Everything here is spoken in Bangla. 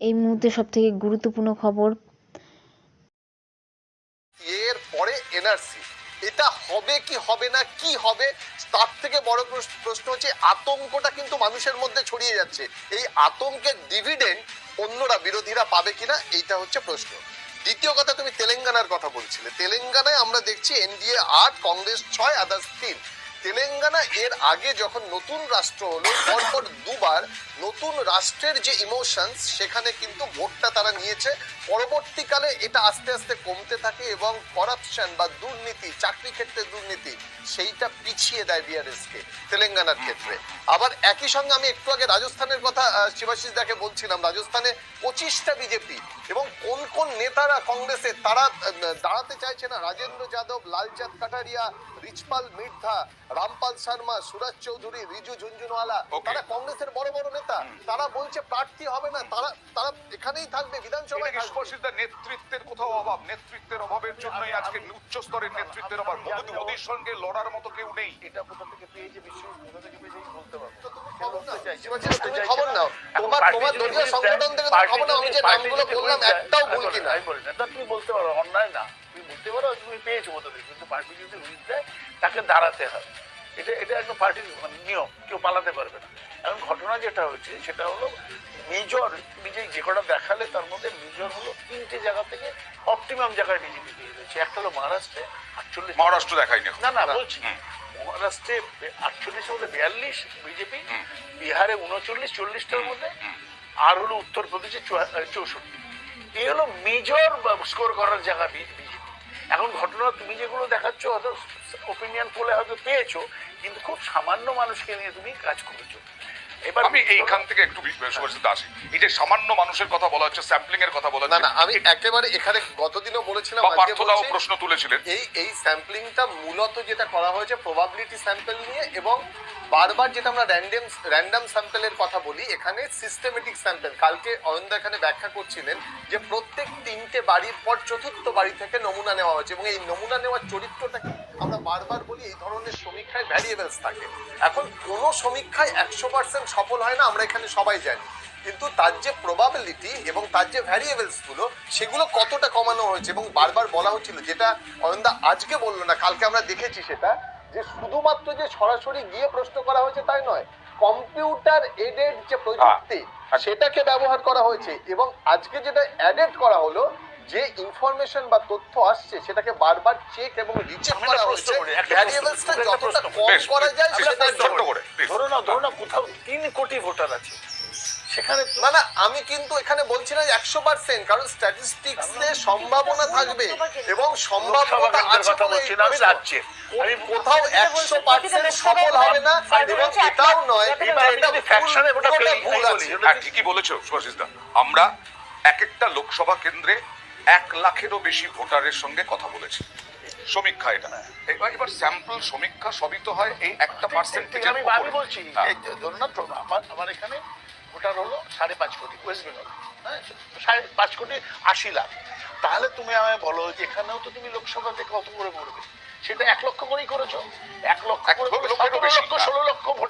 এই মুহূর্তে সবথেকে গুরুত্বপূর্ণ খবর। এর পরে এনআরসি। এটা হবে কি হবে না, কি হবে, তার থেকে বড় প্রশ- প্রশ্ন হচ্ছে আতঙ্কটা কিন্তু মানুষের মধ্যে ছড়িয়ে যাচ্ছে। এই আতঙ্কের ডিভিডেন্ড অন্যরা বিরোধীরা পাবে কিনা, এইটা হচ্ছে প্রশ্ন। দ্বিতীয় কথা, তুমি তেলেঙ্গানার কথা বলছিলে। তেলেঙ্গানায় আমরা দেখছি এনডিএ আট, কংগ্রেস ছয় আদার্স তিন। তেলেঙ্গানা এর আগে যখন নতুন রাষ্ট্র হলো পরপর দুবার নতুন রাষ্ট্রের যে ইমোশনস সেখানে কিন্তু ভোটটা তারা নিয়েছে। পরবর্তীকালে এটা আস্তে আস্তে কমতে থাকে এবং করাপশন বা দুর্নীতি চাকরি ক্ষেত্রে দুর্নীতি সেইটা পিছিয়ে দেয় বিআরএস কে তেলেঙ্গানার ক্ষেত্রে। আবার একই সঙ্গে আমি একটু আগে রাজস্থানের কথা শিবাশিস দাকে বলছিলাম রাজস্থানে পঁচিশটা বিজেপি এবং কোন কোন নেতারা কংগ্রেসে তারা দাঁড়াতে চাইছে না। রাজেন্দ্র যাদব লালচাঁদ কাটারিয়া রিচপাল মির্ধা রামপাল শর্মা সুরাজ চৌধুরী রিজু ঝুনঝুনওয়ালা তারা কংগ্রেসের বড় বড় নেতা তারা বলছে প্রার্থী হবে না তারা তারা এখানেই থাকবে বিধানসভায় থাকবে। নেতৃত্বের কোথাও অভাব নেতৃত্বের অভাবের জন্যই আজকে উচ্চ স্তরের নেতৃত্বের অভাব মোদী মোদীর সঙ্গে লড়ার মতো কেউ নেই এটা কোথা থেকে পেয়েছে বিশ্ব কোথা থেকে পেয়েছে আমি বলতে পারব খবর নাও। চাইছে। শিবাজি, তুমি চাইছে খবর না। নাও তোমার তোমার দলীয় সংগঠন থেকে খবর নাও আমি যে নামগুলো বললাম একটাও ভুল বলি কিনা না, আমি বলি না। তুমি বলতে পারো অন্যায় না তুমি বলতে পারো তুমি পেয়েছ থেকে কিন্তু পার্টি যদি বুঝ দেয় তাকে দাঁড়াতে হবে এটা এটা একটা পার্টির মানে নিয়ম কেউ পালাতে পারবে না। এখন ঘটনা যেটা হচ্ছে সেটা হলো মেজর তুমি যে কটা দেখালে তার মধ্যে মেজর হলো তিনটে জায়গা থেকে অপটিমাম জায়গায় বিজেপি পেয়ে গেছে। একটা হলো মহারাষ্ট্রে আটচল্লিশ। মহারাষ্ট্র এখন। না না বলছি মহারাষ্ট্রে আটচল্লিশের মধ্যে বিয়াল্লিশ বিজেপি বিহারে উনচল্লিশ চল্লিশটার মধ্যে আর হলো উত্তরপ্রদেশে চৌষট্টি। এই হলো মেজর স্কোর করার জায়গা বিজেপি এখন ঘটনা তুমি যেগুলো দেখাচ্ছ হয়তো ওপিনিয়ন পোলে হয়তো পেয়েছ, কিন্তু খুব সামান্য মানুষকে নিয়ে তুমি কাজ করেছ। এবার আমি এইখান থেকে একটু সুভাষিত আসি এই যে সামান্য মানুষের কথা বলা হচ্ছে স্যাম্পলিং এর কথা বলা না না আমি একেবারে এখানে গতদিনও বলেছিলাম পার্থদাও প্রশ্ন তুলেছিলেন এই এই স্যাম্পলিংটা মূলত যেটা করা হয়েছে প্রবাবিলিটি স্যাম্পল নিয়ে এবং বারবার যেটা আমরা র্যান্ডম র্যান্ডম স্যাম্পলের কথা বলি এখানে সিস্টেমেটিক স্যাম্পল কালকে অয়ন্দা এখানে ব্যাখ্যা করছিলেন যে প্রত্যেক তিনটে বাড়ির পর চতুর্থ বাড়ি থেকে নমুনা নেওয়া হয়েছে এবং এই নমুনা নেওয়ার চরিত্রটাকে আমরা বারবার বলি এই ধরনের সমীক্ষায় ভ্যারিয়েবলস থাকে। এখন কোনো সমীক্ষায় একশো পার্সেন্ট সফল হয় না আমরা এখানে সবাই জানি। কিন্তু তার যে প্রবাবিলিটি এবং তার যে ভ্যারিয়েবলসগুলো সেগুলো কতটা কমানো হয়েছে এবং বারবার বলা হচ্ছিল যেটা অয়ন্দা আজকে বলল না কালকে আমরা দেখেছি সেটা যে শুধুমাত্র যে সরাসরি গিয়ে প্রশ্ন করা হয়েছে তাই নয় কম্পিউটার এডেড যে প্রযুক্তি সেটাকে ব্যবহার করা হয়েছে এবং আজকে যেটা অ্যাডেড করা হলো যে ইনফরমেশন বা তথ্য আসছে সেটাকে বারবার চেক এবং রিচেক করা প্রশ্ন, ভ্যারিয়েবলসটা যতটা কম করা যায় সেটা ছোট্ট করে, ধরো না ধরো না কোথাও তিন কোটি ভোটার আছে। সেখানে না না আমি কিন্তু এখানে বলছি না একশো পার্সেন্ট কারণ স্ট্যাটিস্টিক্স এ সম্ভাবনা থাকবে এবং সম্ভাবনা আছে কথা বলে বলছি না আমি। রাজ্যের আমি কোথাও একশো পার্সেন্ট সফল হবে না। এবং এটাও নয় এটা ভুল- ওটা ভুল আছে বলি, হ্যাঁ ঠিকই বলেছ সুভাষিসদা আমরা এক একটা লোকসভা কেন্দ্রে এক লাখেরও বেশি ভোটারের সঙ্গে কথা বলেছি। সমীক্ষা এটা। এবার এবার স্যাম্পল সমীক্ষা সবই তো হয় এই একটা পার্সেন্টেজ আমি আমি বলছি। এই ধরুন না আমার আমার এখানে ভোটার হলো সাড়ে পাঁচ কোটি ওয়েস্ট বেঙ্গল। হ্যাঁ সাড়ে পাঁচ কোটি আশি লাখ। তাহলে তুমি আমায় বলো যে এখানেও তো তুমি লোকসভাতে কত করে করবে সেটা এক লক্ষ করেই করেছ। এক লক্ষ করে লক্ষ ষোলো লক্ষ ভোট